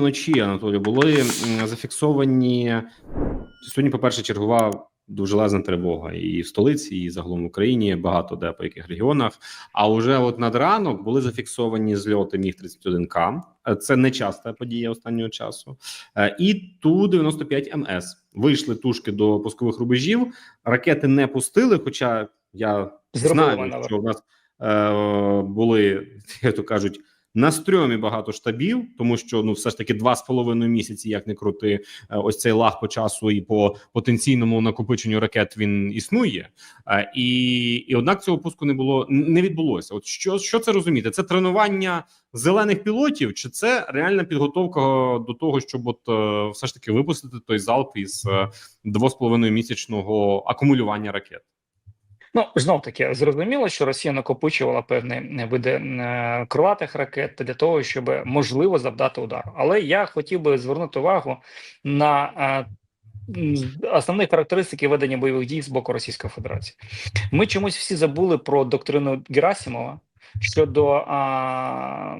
вночі, Анатолію, були зафіксовані сьогодні. По перше, чергова довжелезна тривога і в столиці, і загалом в Україні багато де по яких регіонах. А вже от над ранок були зафіксовані зльоти міг 31 к Це не часта подія останнього часу. Е, І ту 95 МС вийшли тушки до пускових рубежів. Ракети не пустили. Хоча я Зробили знаю, що в нас е, були, як то кажуть, на стрьомі багато штабів, тому що ну все ж таки два з половиною місяці, як не крути, е, ось цей лаг по часу і по потенційному накопиченню ракет він існує. Е, і, і однак цього пуску не було не відбулося. От що, що це розуміти? Це тренування зелених пілотів, чи це реальна підготовка до того, щоб от е, все ж таки випустити той залп із е, двох з половиною місячного акумулювання ракет? Ну знов таки зрозуміло, що Росія накопичувала певні види е, крилатих ракет для того, щоб можливо завдати удар. Але я хотів би звернути увагу на е, основні характеристики ведення бойових дій з боку Російської Федерації. Ми чомусь всі забули про доктрину Герасимова щодо а,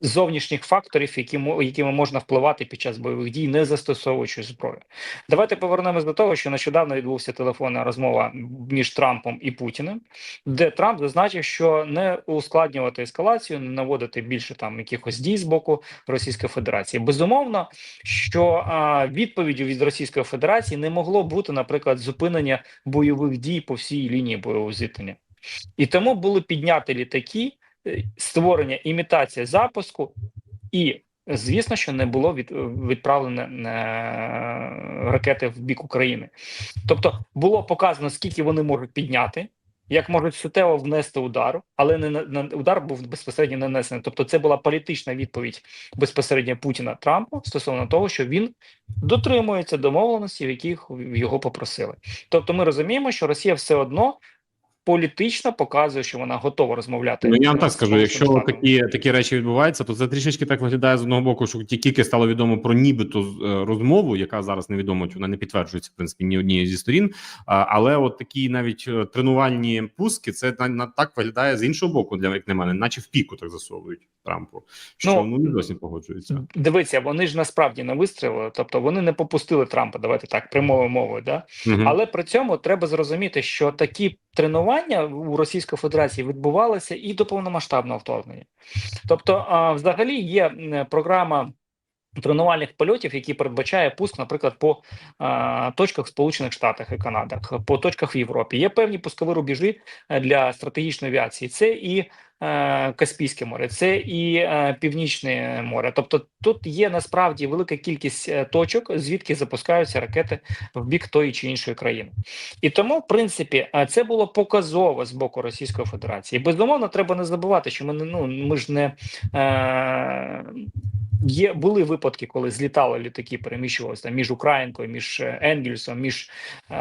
зовнішніх факторів, які, мо- якими можна впливати під час бойових дій, не застосовуючи зброю. Давайте повернемось до того, що нещодавно відбувся телефонна розмова між Трампом і Путіним, де Трамп зазначив, що не ускладнювати ескалацію, не наводити більше там якихось дій з боку Російської Федерації. Безумовно, що а, відповіддю від Російської Федерації не могло бути, наприклад, зупинення бойових дій по всій лінії бойового зіткнення. І тому були підняті літаки, створення імітація запуску, і звісно, що не було від, відправлено е, ракети в бік України. Тобто було показано, скільки вони можуть підняти, як можуть суттєво внести удар, але не на удар був безпосередньо нанесений. Тобто, це була політична відповідь безпосередньо Путіна Трампу стосовно того, що він дотримується домовленості, в яких його попросили. Тобто, ми розуміємо, що Росія все одно політично показує, що вона готова розмовляти. Ну я вам так скажу, якщо Штатами. такі такі речі відбуваються, то це трішечки так виглядає з одного боку, що тільки стало відомо про нібито е, розмову, яка зараз невідомо, вона не підтверджується в принципі ні однією зі сторін. Але от такі навіть е, тренувальні пуски, це на, так виглядає з іншого боку, для як на мене, наче в піку так засовують Трампу. Що Ну, ну, досі погоджується. Дивіться, вони ж насправді не вистрілили, тобто вони не попустили Трампа. Давайте так прямою мовою, да Мгм. але при цьому треба зрозуміти, що такі тренування у Російської Федерації відбувалися і до повномасштабного вторгнення. Тобто, взагалі є програма. Тренувальних польотів, які передбачає пуск, наприклад, по а, точках Сполучених Штатах і Канадах, по точках в Європі. Є певні пускові рубежі е, для стратегічної авіації. Це і Каспійське море, це і е, Північне море. Тобто тут є насправді велика кількість е, точок, звідки запускаються ракети в бік тої чи іншої країни. І тому, в принципі, е, це було показово з боку Російської Федерації. Безумовно, треба не забувати, що ми не ну ми ж не е, є були випадки, коли злітали літаки, переміщувалися між Українкою, між е, Енгельсом, між е,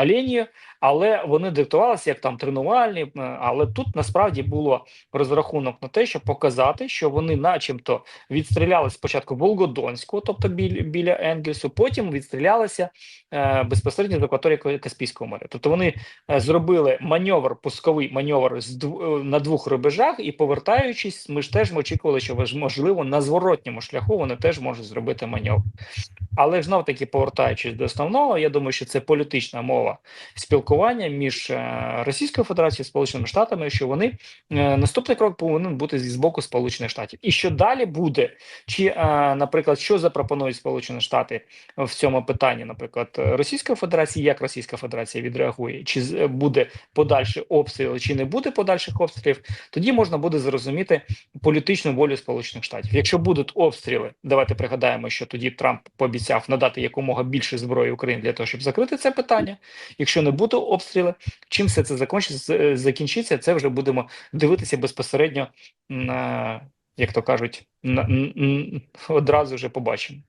Оленією, але вони диктувалися як там тренувальні. е, Але тут насправді було розрахунок на те, щоб показати, що вони, начебто, відстріляли спочатку Волгодонську, тобто біля, біля Енгельсу, потім відстрілялися е, безпосередньо з акваторії Каспійського моря. Тобто вони е, зробили маневр, пусковий маневр з дв- е, на двох рубежах, і повертаючись, ми ж теж очікували, що можливо на зворотньому шляху вони теж можуть зробити маневр. Але знов таки повертаючись до основного, я думаю, що це політична мова спілкування між е, Російською Федерацією і Сполученими Штатами, що вони е, наступний крок повинен бути з боку Сполучених Штатів. І що далі буде, чи, е, наприклад, що запропонують Сполучені Штати в цьому питанні, наприклад, Російської Федерації, як Російська Федерація відреагує, чи буде подальший обстріл, чи не буде подальших обстрілів, тоді можна буде зрозуміти політичну волю Сполучених Штатів. Якщо будуть обстріли, давайте пригадаємо, що тоді Трамп пообіцяв надати якомога більше зброї Україні для того, щоб закрити це питання. Якщо не буде обстріли, чим все це закінчиться, закінчиться, це вже будемо дивитися безпосередньо на, як то кажуть, на, одразу вже побачимо.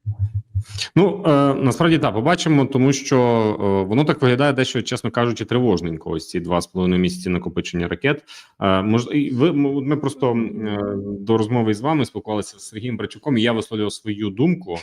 Ну е, насправді так, побачимо, тому що е, воно так виглядає дещо, чесно кажучи, тривожненько. Ось ці два з половиною місяці накопичення ракет. Е, мож, і ви ми просто е, до розмови з вами спілкувалися з Сергієм Брачуком, і я висловлював свою думку.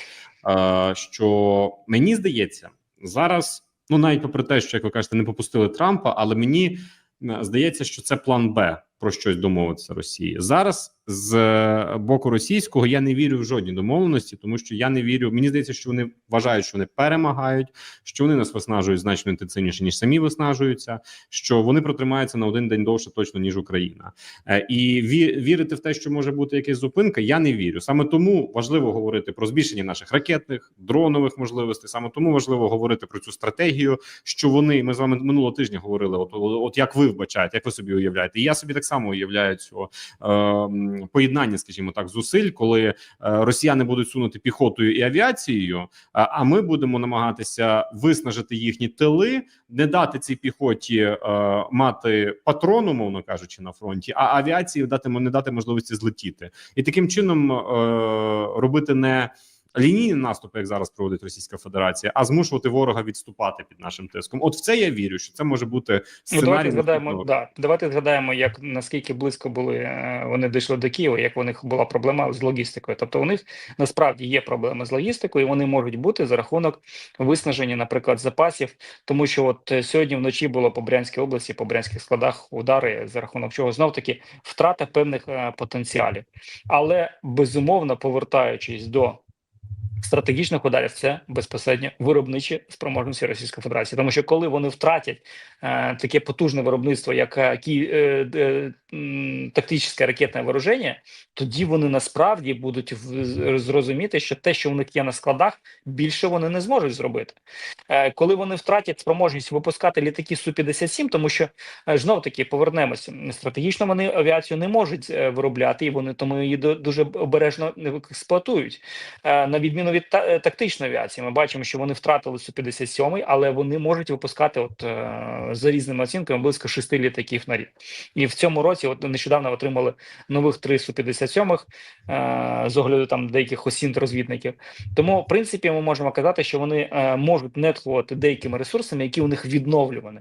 Е, що мені здається, зараз, ну навіть попри те, що як ви кажете, не попустили Трампа, але мені е, здається, що це план Б про щось домовитися Росії зараз. З е, боку російського я не вірю в жодні домовленості, тому що я не вірю. Мені здається, що вони вважають, що вони перемагають, що вони нас виснажують значно інтенсивніше ніж самі виснажуються. Що вони протримаються на один день довше, точно ніж Україна, Е, і ві- вірити в те, що може бути якась зупинка, я не вірю. Саме тому важливо говорити про збільшення наших ракетних дронових можливостей. Саме тому важливо говорити про цю стратегію, що вони ми з вами минулого тижня говорили. От, от як ви вбачаєте, як ви собі уявляєте? І я собі так само уявляю цього е, поєднання, скажімо так, зусиль, коли е, росіяни будуть сунути піхотою і авіацією, а, а ми будемо намагатися виснажити їхні тили, не дати цій піхоті е, мати патрону, мовно кажучи, на фронті, а авіації дати не дати можливості злетіти, і таким чином е, робити не лінійні наступи, як зараз проводить Російська Федерація, а змушувати ворога відступати під нашим тиском. От в це я вірю, що це може бути Ну, давайте згадаємо, да, давайте згадаємо, як наскільки близько були е, вони дійшли до Києва, як у них була проблема з логістикою. Тобто у них насправді є проблеми з логістикою, і вони можуть бути за рахунок виснаження, наприклад, запасів, тому що от е, сьогодні вночі було по Брянській області, по брянських складах удари, за рахунок чого знов таки втрата певних е, потенціалів. Але безумовно повертаючись до стратегічних ударів це безпосередньо виробничі спроможності Російської Федерації, тому що коли вони втратять е, таке потужне виробництво, як е, е, е, тактичне ракетне вооруження, тоді вони насправді будуть в- зрозуміти, що те, що у них є на складах, більше вони не зможуть зробити. Е, коли вони втратять спроможність випускати літаки су 57 тому що е, знов таки повернемося стратегічно. Вони авіацію не можуть е, виробляти, і вони тому її дуже обережно експлуатують. Е, На відміну від та- е, тактичної авіації, ми бачимо, що вони втратили су 57 але вони можуть випускати, от е, за різними оцінками, близько шести літаків на рік. І в цьому році, от нещодавно отримали нових три су 57 е, з огляду там деяких осінт розвідників. Тому, в принципі, ми можемо казати, що вони можуть нетхувати деякими ресурсами, які у них відновлювані.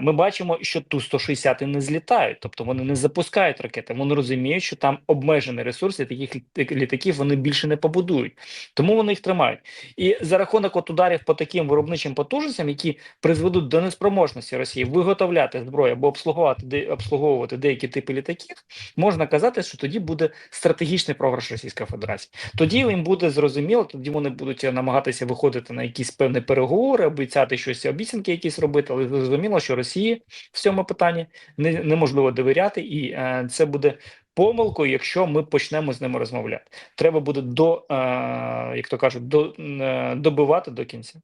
Ми бачимо, що ту 160 не злітають, тобто вони не запускають ракети. Вони розуміють, що там обмежений ресурс, і таких літ- літаків вони більше не побудують, тому вони їх тримають. І за рахунок от ударів по таким виробничим потужностям, які призведуть до неспроможності Росії виготовляти зброю або обслуговувати де обслуговувати деякі типи літаків, можна казати, що тоді буде стратегічний програш Російської Федерації. Тоді їм буде зрозуміло, тоді вони будуть намагатися виходити на якісь певні переговори, обіцяти щось, обіцянки якісь робити, але зрозуміло, що Росії в цьому питанні не, неможливо довіряти, і е, це буде помилкою, якщо ми почнемо з ними розмовляти. Треба буде до, е, як то кажуть, до, е, добивати до кінця.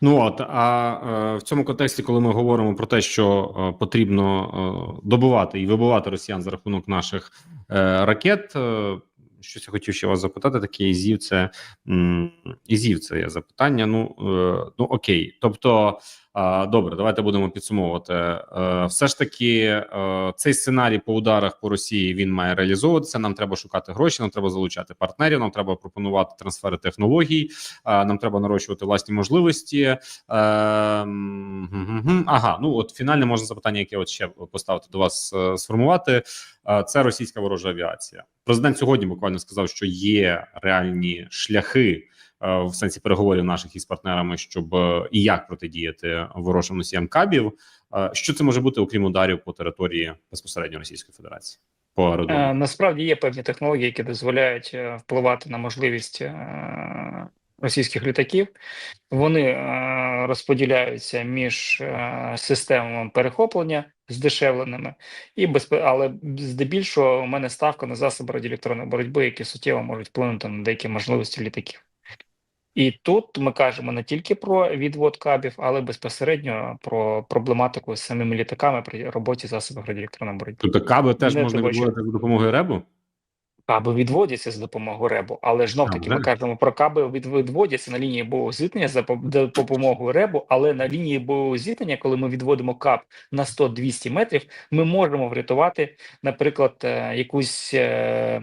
Ну от а е, в цьому контексті, коли ми говоримо про те, що потрібно добувати і вибивати росіян за рахунок наших ракет, щось я хотів ще вас запитати. Таке ізів це ізів це є запитання. Ну ну окей, тобто. Добре, давайте будемо підсумовувати. Е, Все ж таки, е, цей сценарій по ударах по Росії він має реалізовуватися. Нам треба шукати гроші, нам треба залучати партнерів, нам треба пропонувати трансфери технологій, е, нам треба нарощувати власні можливості. Ага, ну от фінальне можна запитання, яке от ще поставити до вас сформувати. Це російська ворожа авіація. Президент сьогодні буквально сказав, що є реальні шляхи в сенсі переговорів наших із партнерами, щоб е, і як протидіяти ворожим носіям кабів. Е, Що це може бути, окрім ударів по території безпосередньо Російської Федерації? По аеродромі? Е, насправді є певні технології, які дозволяють е, впливати на можливість е, російських літаків. Вони е, розподіляються між е, системами перехоплення здешевленими, і безпе... але здебільшого у мене ставка на засоби радіоелектронної боротьби, які суттєво можуть вплинути на деякі можливості літаків. І тут ми кажемо не тільки про відвод кабів, але безпосередньо про проблематику з самими літаками при роботі засобів радіоелектронної боротьби. Тобто каби теж не можна відводити за допомогою ребу? Каби відводяться за допомогою ребу, але ж таки ми кажемо про каби від відводяться на лінії бойового зіткнення за допомогою ребу, але на лінії бойового зіткнення, коли ми відводимо кап на 100-200 метрів, ми можемо врятувати, наприклад, е, якусь е,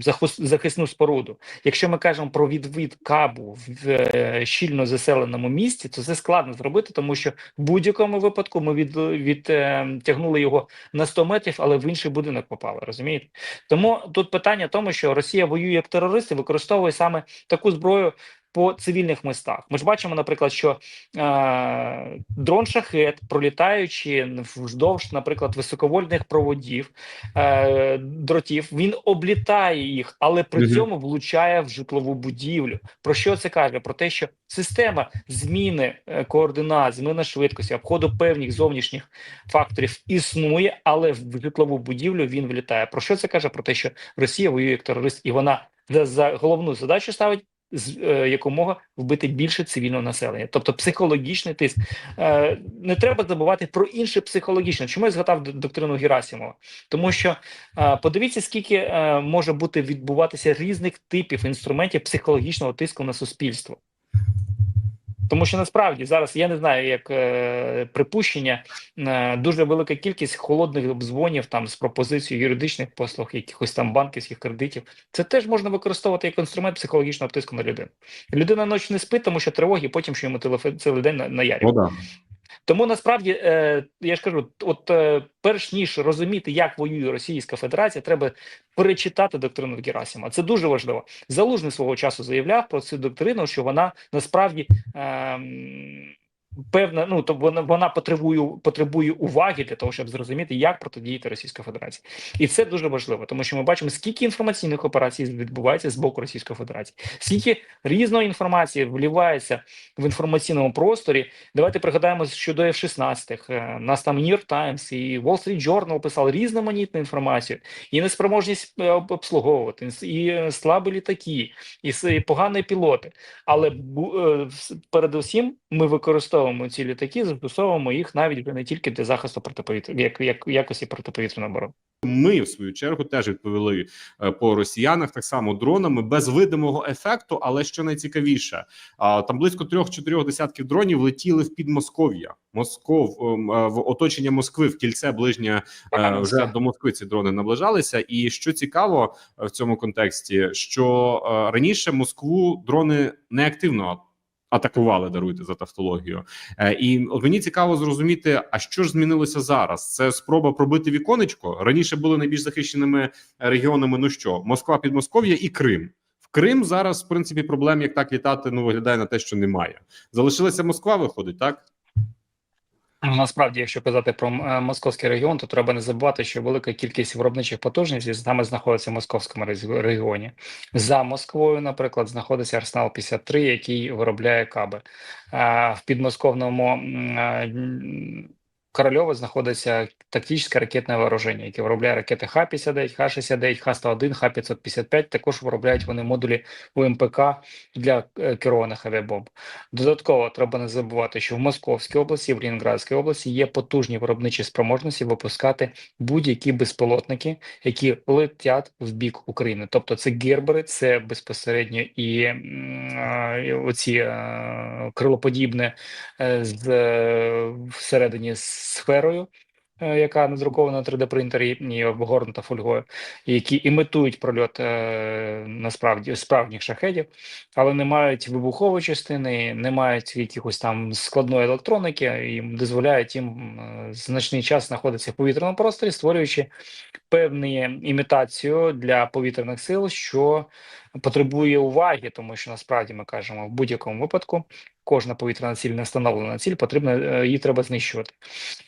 захис- захисну споруду. Якщо ми кажемо про відвід кабу в е, щільно заселеному місті, то це складно зробити, тому що в будь-якому випадку ми від, від е, тягнули його на 100 метрів, але в інший будинок попали. Розумієте? Тому тут питання в тому, що Росія воює як терористи, використовує саме таку зброю. По цивільних містах. Ми ж бачимо, наприклад, що е, дрон шахет, пролітаючи вздовж, наприклад, високовольтних проводів е, дротів, він облітає їх, але при Мгм. цьому влучає в житлову будівлю. Про що це каже? Про те, що система зміни е, координат, зміна швидкості, обходу певних зовнішніх факторів існує, але в житлову будівлю він влітає. Про що це каже? Про те, що Росія воює як терорист, і вона за, головну задачу ставить якомога вбити більше цивільного населення, тобто психологічний тиск. Е, не треба забувати про інше психологічне. Чому я згадав доктрину Герасимова? Тому що е, подивіться, скільки е, може бути відбуватися різних типів інструментів психологічного тиску на суспільство. Тому що насправді зараз я не знаю, як е, припущення, е, дуже велика кількість холодних дзвонів там з пропозицією юридичних послуг, якихось там банківських кредитів. Це теж можна використовувати як інструмент психологічного тиску на людину. Людина ночі не спить, тому що тривоги, потім що йому телефон цілий день на- наярює. Ну, да. Тому насправді е, я ж кажу, от е, перш ніж розуміти, як воює Російська Федерація, треба перечитати доктрину Герасима. Це дуже важливо. Залужний свого часу заявляв про цю доктрину, що вона насправді. Е, Певна, ну то вона вона потребує потребує уваги для того, щоб зрозуміти, як протидіяти Російська Федерація, і це дуже важливо, тому що ми бачимо, скільки інформаційних операцій відбувається з боку Російської Федерації, скільки різної інформації вливається в інформаційному просторі. Давайте пригадаємо щодо F-16. Е, Нас там New York Times і Wall Street Journal писали різноманітну інформацію, і неспроможність е, обслуговувати, і слабі літаки, і погані пілоти. Але е, передусім ми використовуємо ці літаки, застосовуємо їх навіть не тільки для захисту протиповітря, як, як якості протиповітряної оборони. Ми в свою чергу теж відповіли е, по росіянах так само дронами без видимого ефекту. Але що найцікавіше, там близько трьох-чотирьох десятків дронів летіли в Підмосков'я. Москов ем, е, в оточення Москви в кільце ближнє е, вже до Москви ці дрони наближалися. І що цікаво е, в цьому контексті, що е, раніше Москву дрони неактивно атакували, даруйте за тавтологію. Е, І от мені цікаво зрозуміти, а що ж змінилося зараз? Це спроба пробити віконечко. Раніше були найбільш захищеними регіонами. Ну що, Москва, Підмосков'я і Крим. В Крим зараз, в принципі, проблем як так літати ну виглядає на те, що немає. Залишилася Москва, виходить, так Насправді, якщо казати про е, московський регіон, то треба не забувати, що велика кількість виробничих потужностей саме знаходиться в московському регіоні. За Москвою, наприклад, знаходиться Арсенал 53, який виробляє каби. В підмосковному м, а, м, Корольово знаходиться тактичне ракетне вооруження, яке виробляє ракети Х-59, Х-69, Х-101, Х-555. Також виробляють вони модулі УМПК для е, керованих авіабомб. Додатково треба не забувати, що в Московській області, в Лінінградській області є потужні виробничі спроможності випускати будь-які безпілотники, які летять в бік України. Тобто це гербери, це безпосередньо і і оці е, крилоподібне е, з е, всередині сферою. е, Яка надрукована на 3D принтері і обгорнута фольгою, які імітують прольот е, насправді справжніх шахедів, але не мають вибухової частини, не мають якихось там складної електроніки, і дозволяють їм е, значний час знаходитися в повітряному просторі, створюючи певну імітацію для повітряних сил, що потребує уваги, тому що насправді ми кажемо в будь-якому випадку. Кожна повітряна ціль не встановлена ціль, потрібно е, її треба знищувати,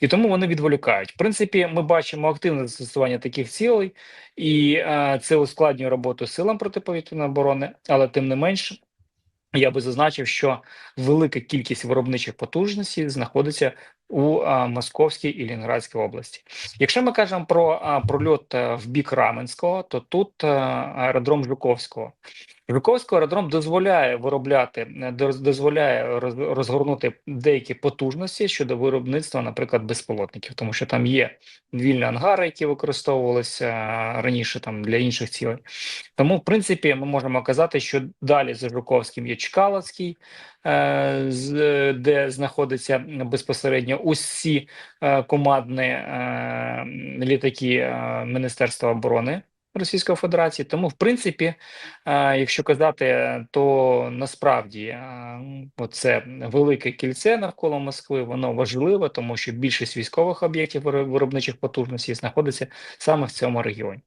і тому вони відволікають. В принципі, ми бачимо активне застосування таких цілей, і е, це ускладнює роботу силам протиповітряної оборони, але тим не менш, я би зазначив, що велика кількість виробничих потужностей знаходиться у Московській і Лінградській області. Якщо ми кажемо про прольот е, в бік Раменського, то тут е, аеродром Жуковського. Жуковський аеродром дозволяє виробляти, е, дозволяє розгорнути деякі потужності щодо виробництва, наприклад, безпілотників, тому що там є вільні ангари, які використовувалися раніше там для інших цілей. Тому, в принципі, ми можемо казати, що далі за Жуковським є Чкаловський, де знаходяться безпосередньо усі е, командні е, літаки е, Міністерства оборони. Російської Федерації, тому в принципі, якщо казати, то насправді це велике кільце навколо Москви, воно важливе, тому що більшість військових об'єктів виробничих потужностей знаходиться саме в цьому регіоні.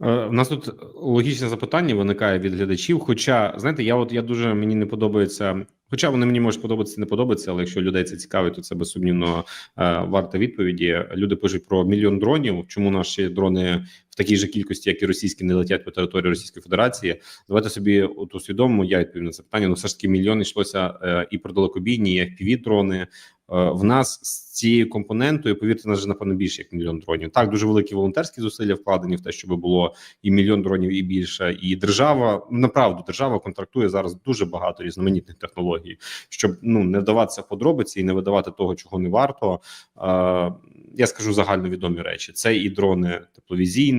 У нас тут логічне запитання виникає від глядачів. Хоча, знаєте, я от я дуже мені не подобається. Хоча вони мені можуть подобатися, не подобатися, але якщо людей це цікавить, то це безсумнівно е, варта відповіді. Люди пишуть про мільйон дронів. Чому наші дрони такій же кількості, як і російські, не летять по території Російської Федерації? Давайте собі от усвідомимо. Я відповім на це питання. Ну все ж таки мільйон йшлося е, і про далекобійні, і fpv дрони. Е, В нас з цією компонентою, повірте, нас же напевно більше як мільйон дронів. Так дуже великі волонтерські зусилля вкладені в те, щоб було і мільйон дронів, і більше. І держава направду держава контрактує зараз дуже багато різноманітних технологій, щоб ну не вдаватися в подробиці і не видавати того, чого не варто. Е, я скажу загальновідомі речі: це і дрони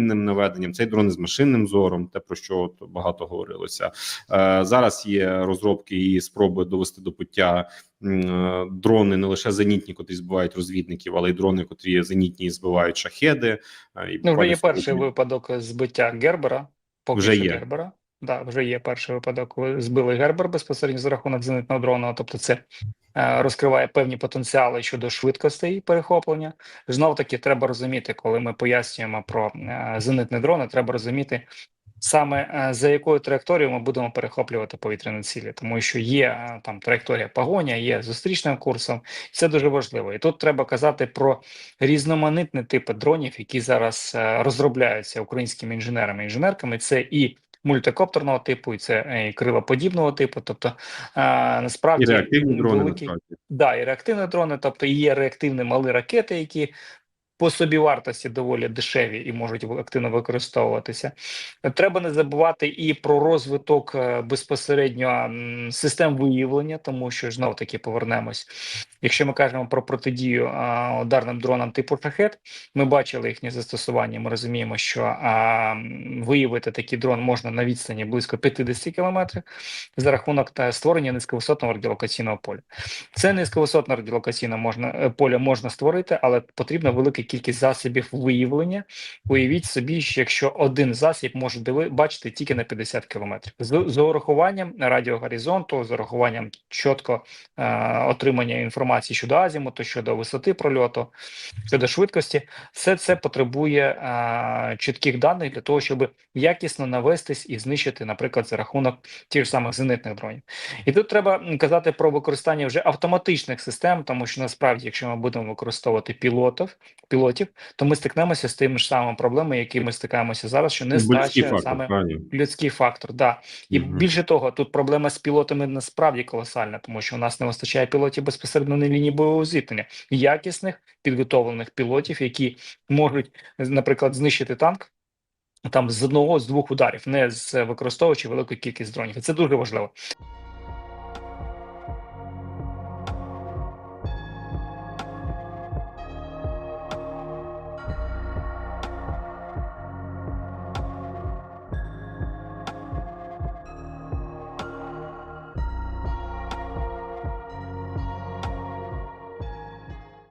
тепловізійним наведенням, цей дрон з машинним зором, те про що от багато говорилося. Е, зараз є розробки і спроби довести до пуття е, дрони не лише зенітні, котрі збивають розвідників, але й дрони, котрі зенітні і збивають шахеди. Е, і Ну, вже є перший випадок збиття Гербера. Поки Вже що є. Гербера. Да, вже є перший випадок, коли збили Гербер безпосередньо за рахунок зенитного дрона. Тобто, це е, розкриває певні потенціали щодо швидкостей перехоплення. Знов таки, треба розуміти, коли ми пояснюємо про е, зенитні дрони, треба розуміти. Саме е, за якою траєкторією ми будемо перехоплювати повітряні цілі, тому що є е, там траєкторія погоня, є зустрічним курсом, це дуже важливо. І тут треба казати про різноманітні типи дронів, які зараз е, розробляються українськими інженерами і інженерками. Це і мультикоптерного типу, і це е, і крилоподібного типу. Тобто е, насправді і реактивні дрони великі, насправді. Да, і реактивні дрони, тобто і є реактивні малі ракети, які по собі вартості доволі дешеві і можуть активно використовуватися. Треба не забувати і про розвиток е, безпосередньо систем виявлення, тому що знов таки повернемось. Якщо ми кажемо про протидію а, ударним дронам типу шахет, ми бачили їхнє застосування. Ми розуміємо, що виявити такий дрон можна на відстані близько 50 кілометрів за рахунок та створення низьковисотного радіолокаційного поля. Це низьковисотне радіолокаційне можна е, поле можна створити, але потрібна велика кількість засобів виявлення. Уявіть собі, що якщо один засіб може бачити тільки на 50 кілометрів з, з урахуванням радіогоризонту, з урахуванням чітко е, отримання інформації щодо азімуту, щодо висоти прольоту, щодо швидкості, все це потребує е, чітких даних для того, щоб якісно навестись і знищити, наприклад, за рахунок тих ж самих зенитних дронів. І тут треба казати про використання вже автоматичних систем, тому що насправді, якщо ми будемо використовувати пілотів, пілотів, то ми стикнемося з тими ж самими проблемами, які ми стикаємося зараз, що не фактор, саме правильно. людський фактор. Да. І Мгм. більше того, тут проблема з пілотами насправді колосальна, тому що у нас не вистачає пілотів безпосередньо на лінії бойового зіткнення, якісних підготовлених пілотів, які можуть, наприклад, знищити танк. Там з одного з двох ударів, не з використовуючи велику кількість дронів, і це дуже важливо.